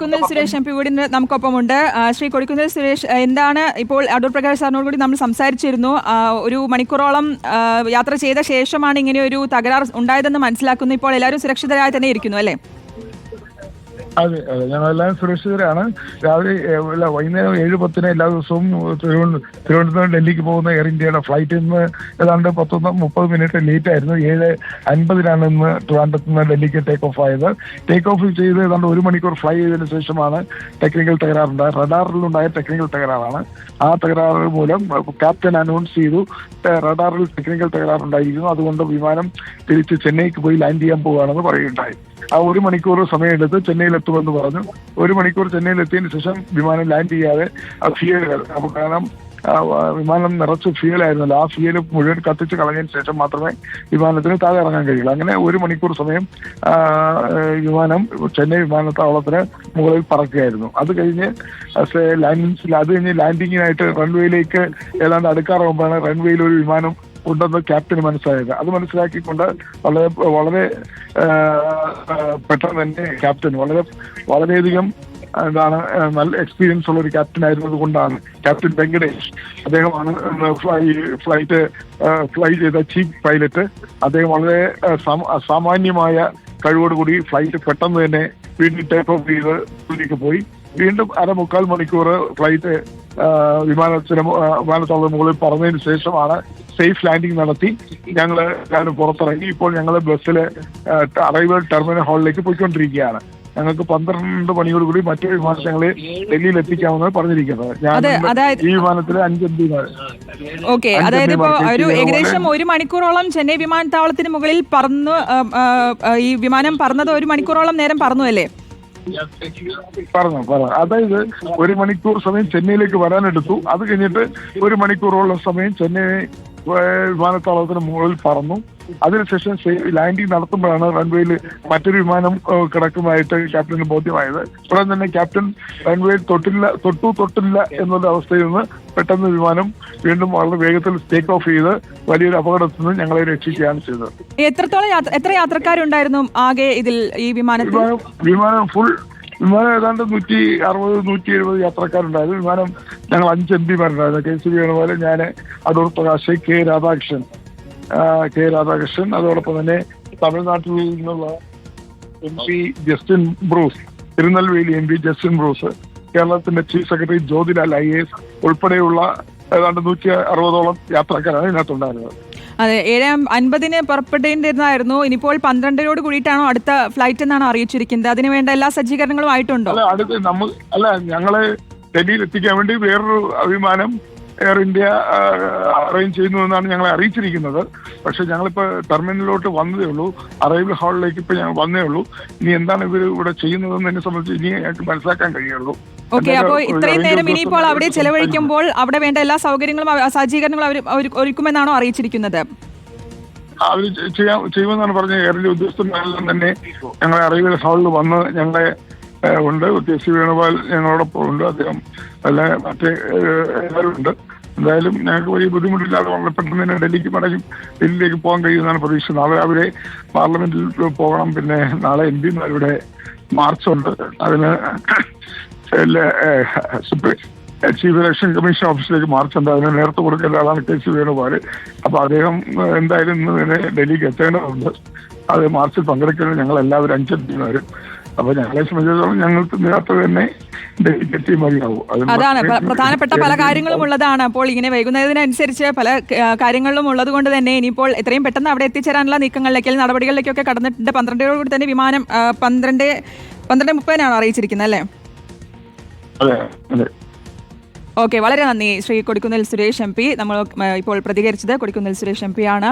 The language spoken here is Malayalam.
കുന്നൽ സുരേഷ് എം പി കൂടി നമുക്കൊപ്പമുണ്ട്. ശ്രീ കൊടിക്കുന്നിൽ സുരേഷ് എന്താണ് ഇപ്പോൾ അടൂർ പ്രകാശ് സാറിനോട് കൂടി നമ്മൾ സംസാരിച്ചിരുന്നു. ഒരു മണിക്കൂറോളം യാത്ര ചെയ്ത ശേഷമാണ് ഇങ്ങനെ ഒരു തകരാർ ഉണ്ടായതെന്ന് മനസ്സിലാക്കുന്നു. ഇപ്പോൾ എല്ലാവരും സുരക്ഷിതരായി തന്നെ ഇരിക്കുന്നു അല്ലേ? അതെ അതെ. ഞങ്ങളെല്ലാം സുരക്ഷിതരാണ്. രാവിലെ അല്ല വൈകുന്നേരം ഏഴ് പത്തിന് എല്ലാ ദിവസവും തിരുവനന്തപുരം ഡൽഹിക്ക് പോകുന്ന എയർ ഇന്ത്യയുടെ ഫ്ലൈറ്റ് ഇന്ന് ഏതാണ്ട് പത്തൊന്ന് മുപ്പത് മിനിറ്റ് ലേറ്റ് ആയിരുന്നു. ഏഴ് അൻപതിനാണ് ഇന്ന് ട്രിവാൻഡ്രത്ത് നിന്ന് ഡൽഹിക്ക് ടേക്ക് ഓഫ് ആയത്. ടേക്ക് ഓഫ് ചെയ്ത് ഏതാണ്ട് ഒരു മണിക്കൂർ ഫ്ലൈ ചെയ്തതിനു ശേഷമാണ് ടെക്നിക്കൽ തകരാറുണ്ടായത് റഡാറിലുണ്ടായ ടെക്നിക്കൽ തകരാറാണ്. ആ തകരാറ് മൂലം ക്യാപ്റ്റൻ അനൗൺസ് ചെയ്തു റഡാറിൽ ടെക്നിക്കൽ തകരാറുണ്ടായിരിക്കുന്നു. അതുകൊണ്ട് വിമാനം തിരിച്ച് ചെന്നൈക്ക് പോയി ലാൻഡ് ചെയ്യാൻ പോവുകയാണെന്ന് പറയുകയുണ്ടായി. ആ ഒരു മണിക്കൂർ സമയമെടുത്ത് ചെന്നൈയിലെത്തുമെന്ന് പറഞ്ഞു. ഒരു മണിക്കൂർ ചെന്നൈയിൽ എത്തിയതിന് ശേഷം വിമാനം ലാൻഡ് ചെയ്യാതെ ആ ഫിയൽ അപ്പൊ കാരണം വിമാനം നിറച്ച് ഫ്യൂലായിരുന്നല്ലോ ആ ഫ്യൂൽ മുഴുവൻ കത്തിച്ച് കളഞ്ഞതിന് ശേഷം മാത്രമേ വിമാനത്തിന് താഴെ ഇറങ്ങാൻ കഴിയുള്ളൂ. അങ്ങനെ ഒരു മണിക്കൂർ സമയം വിമാനം ചെന്നൈ വിമാനത്താവളത്തിന് മുകളിൽ പറക്കുകയായിരുന്നു. അത് കഴിഞ്ഞ് ലാൻഡിംഗ് അത് കഴിഞ്ഞ് ലാൻഡിങ്ങിനായിട്ട് റൺവേയിലേക്ക് ഏതാണ്ട് അടുക്കാറാകുമ്പോഴാണ് റൺവേയിൽ ഒരു വിമാനം ഉണ്ടെന്ന് ക്യാപ്റ്റന് മനസ്സിലായത്. അത് മനസ്സിലാക്കിക്കൊണ്ട് വളരെ വളരെ പെട്ടെന്ന് തന്നെ ക്യാപ്റ്റൻ വളരെ വളരെയധികം എന്താണ് നല്ല എക്സ്പീരിയൻസ് ഉള്ള ഒരു ക്യാപ്റ്റൻ ആയിരുന്നത് കൊണ്ടാണ് ക്യാപ്റ്റൻ വെങ്കടേഷ്. അദ്ദേഹമാണ് ഫ്ലൈ ഫ്ലൈറ്റ് ഫ്ലൈ ചെയ്ത ചീഫ് പൈലറ്റ്. അദ്ദേഹം വളരെ സാമാന്യമായ കഴിവോടുകൂടി ഫ്ലൈറ്റ് പെട്ടെന്ന് തന്നെ വീണ്ടും ടേക്ക് ഓഫ് ചെയ്ത് പുള്ളിക്ക് പോയി. വീണ്ടും അര മുക്കാൽ മണിക്കൂർ ഫ്ലൈറ്റ് വിമാനത്തിന് വിമാനത്താവളം മുകളിൽ പറഞ്ഞതിന് ശേഷമാണ് സേഫ് ലാൻഡിംഗ് നടത്തി ഞങ്ങൾ പുറത്തിറങ്ങി. ഇപ്പോൾ ഞങ്ങൾ ബസ്സിൽ അറൈവൽ ടെർമിനൽ ഹാളിലേക്ക് പോയിക്കൊണ്ടിരിക്കുകയാണ്. ഞങ്ങൾക്ക് പന്ത്രണ്ട് മണിയോടുകൂടി മറ്റൊരു വിമാനം ഞങ്ങൾ ഡൽഹിയിൽ എത്തിക്കാമെന്ന് പറഞ്ഞിരിക്കുന്നത് ഞാൻ ഈ വിമാനത്തിൽ അഞ്ച് എം പിമാർ ഓക്കെ അതായത് ഇപ്പോൾ മാർക്കറ്റ് ഒരു ഏകദേശം ഒരു മണിക്കൂറോളം ചെന്നൈ വിമാനത്താവളത്തിന് മുകളിൽ പറന്ന് ഈ വിമാനം പറന്നത് ഒരു മണിക്കൂറോളം നേരം പറന്നു അല്ലേ പറഞ്ഞു പറഞ്ഞു. അതായത് ഒരു മണിക്കൂർ സമയം ചെന്നൈയിലേക്ക് വരാനെടുത്തു. അത് കഴിഞ്ഞിട്ട് ഒരു മണിക്കൂറോളം സമയം ചെന്നൈ വിമാനത്താവളത്തിന് മുകളിൽ പറന്നു. അതിനുശേഷം ലാൻഡിംഗ് നടത്തുമ്പോഴാണ് റൺവേയിൽ മറ്റൊരു വിമാനം കിടക്കുന്നതായിട്ട് ക്യാപ്റ്റന് ബോധ്യമായത്. ഉടൻ തന്നെ ക്യാപ്റ്റൻ റൺവേയിൽ തൊട്ടില്ല തൊട്ടു തൊട്ടില്ല എന്നുള്ള അവസ്ഥയിൽ നിന്ന് പെട്ടെന്ന് വിമാനം വീണ്ടും വളരെ വേഗത്തിൽ ടേക്ക് ഓഫ് ചെയ്ത് വലിയൊരു അപകടത്തിൽ നിന്ന് ഞങ്ങളെ രക്ഷിക്കുകയാണ് ചെയ്തത്. എത്രത്തോളം എത്ര യാത്രക്കാരുണ്ടായിരുന്നു ആകെ ഇതിൽ ഈ വിമാനത്തിൽ? വിമാനം വിമാനം ഫുൾ വിമാനം ഏതാണ്ട് നൂറ്റി അറുപത് നൂറ്റി എഴുപത് യാത്രക്കാരുണ്ടായിരുന്നു. വിമാനം ഞങ്ങൾ അഞ്ച് എം പിമാരുണ്ടായിരുന്നു കെ സി വേണുപോലെ ഞാൻ അടൂർ പ്രകാശ് കെ രാധാകൃഷ്ണൻ. കെ രാധാകൃഷ്ണൻ അതോടൊപ്പം തന്നെ തമിഴ്നാട്ടിൽ നിന്നുള്ള M P Justin Bruce Tirunelveli M P Justin Bruce കേരളത്തിന്റെ chief secretary Jyothilal I S ഉൾപ്പെടെയുള്ള ഏതാണ്ട് നൂറ്റി അറുപതോളം യാത്രക്കാരാണ് ഇതിനകത്തുണ്ടായിരുന്നത്. അതെ ഏഴ് അൻപതിന് പുറപ്പെടേണ്ടിരുന്നായിരുന്നു ഇനിയിപ്പോൾ പന്ത്രണ്ടരോട് കൂടിയിട്ടാണോ അടുത്ത ഫ്ലൈറ്റ് എന്നാണ് അറിയിച്ചിരിക്കുന്നത്. അതിനുവേണ്ട എല്ലാ സജ്ജീകരണങ്ങളും ആയിട്ടുണ്ടോ? അല്ല അടുത്ത് നമ്മൾ അല്ല ഞങ്ങൾ ഡൽഹിയിൽ എത്തിക്കാൻ വേണ്ടി വേറൊരു വിമാനം എയർ ഇന്ത്യ അറേഞ്ച് ചെയ്യുന്നു എന്നാണ് ഞങ്ങളെ അറിയിച്ചിരിക്കുന്നത്. പക്ഷേ ഞങ്ങളിപ്പോൾ ടെർമിനലിലോട്ട് വന്നതേ ഉള്ളൂ. അറൈവൽ ഹാളിലേക്ക് ഇപ്പൊ ഞങ്ങൾ വന്നേ ഉള്ളൂ. ഇനി എന്താണ് ഇവർ ഇവിടെ ചെയ്യുന്നതെന്ന് എന്നെ സംബന്ധിച്ച് ഇനി ഞങ്ങൾക്ക് മനസ്സിലാക്കാൻ കഴിയുള്ളൂ. ഓക്കെ അപ്പോൾ ഇത്രയും നേരം ഇനിയിപ്പോൾ അവിടെ ചെലവഴിക്കുമ്പോൾ അവിടെ വേണ്ട എല്ലാ സൗകര്യങ്ങളും സജ്ജീകരണങ്ങളും അവർ ഒരുക്കുമെന്നാണോ അറിയിച്ചിരിക്കുന്നത്? അവർ ചെയ്യാൻ ചെയ്യുമെന്നാണ് പറഞ്ഞ ഇന്ത്യ ഉദ്യോഗസ്ഥന്മാരെല്ലാം തന്നെ ഞങ്ങളെ അറൈവൽ ഹാളിൽ വന്ന് ഞങ്ങളെ ഉണ്ട്. കെ സി വേണുഗോപാൽ ഞങ്ങളോടൊപ്പം ഉണ്ട്. അദ്ദേഹം അല്ലെ മറ്റേ എല്ലാവരും ഉണ്ട്. എന്തായാലും ഞങ്ങൾക്ക് വലിയ ബുദ്ധിമുട്ടില്ലാതെ വളരെ പെട്ടെന്ന് തന്നെ ഡൽഹിക്ക് മടങ്ങി ഡൽഹിയിലേക്ക് പോകാൻ കഴിയുമെന്നാണ് പ്രതീക്ഷ നാളെ രാവിലെ പാർലമെന്റിൽ പോകണം. പിന്നെ നാളെ എം പിമാരുടെ മാർച്ചുണ്ട് അതിന് ചീഫ് ഇലക്ഷൻ കമ്മീഷൻ ഓഫീസിലേക്ക് മാർച്ചുണ്ട് അതിന് നേരത്തെ കൊടുക്കേണ്ട ആളാണ് കെ സി വേണുപാൽ അപ്പൊ അദ്ദേഹം എന്തായാലും ഇന്ന് തന്നെ ഡൽഹിക്ക് എത്തേണ്ടതുണ്ട്. അത് മാർച്ചിൽ പങ്കെടുക്കുന്നത് ഞങ്ങൾ എല്ലാവരും അഞ്ചെത്തിമാരും അപ്പൊ ഞങ്ങളെ സംബന്ധിച്ചിടത്തോളം ഞങ്ങൾക്ക് നേരത്തെ തന്നെ ഡൽഹിക്ക് മതിയാവും. അതാണ്. പ്രധാനപ്പെട്ട പല കാര്യങ്ങളും ഉള്ളതാണ്. അപ്പോൾ ഇങ്ങനെ വൈകുന്നതിനനുസരിച്ച് പല കാര്യങ്ങളിലും ഉള്ളത് കൊണ്ട് തന്നെ ഇനിയിപ്പോൾ എത്രയും പെട്ടെന്ന് അവിടെ എത്തിച്ചേരാനുള്ള നീക്കങ്ങളിലേക്ക് നടപടികളിലേക്കൊക്കെ കടന്നിട്ടുണ്ട്. പന്ത്രണ്ടോട് കൂടി തന്നെ വിമാനം പന്ത്രണ്ട് പന്ത്രണ്ട് മുപ്പതിനാണ് അറിയിച്ചിരിക്കുന്നത് അല്ലേ? അതെ അതെ. ഓക്കെ വളരെ നന്ദി ശ്രീ കൊടിക്കുന്നിൽ സുരേഷ് എം പി. നമ്മൾ ഇപ്പോൾ പ്രതികരിച്ചത് കൊടിക്കുന്നിൽ സുരേഷ് എം പി ആണ്.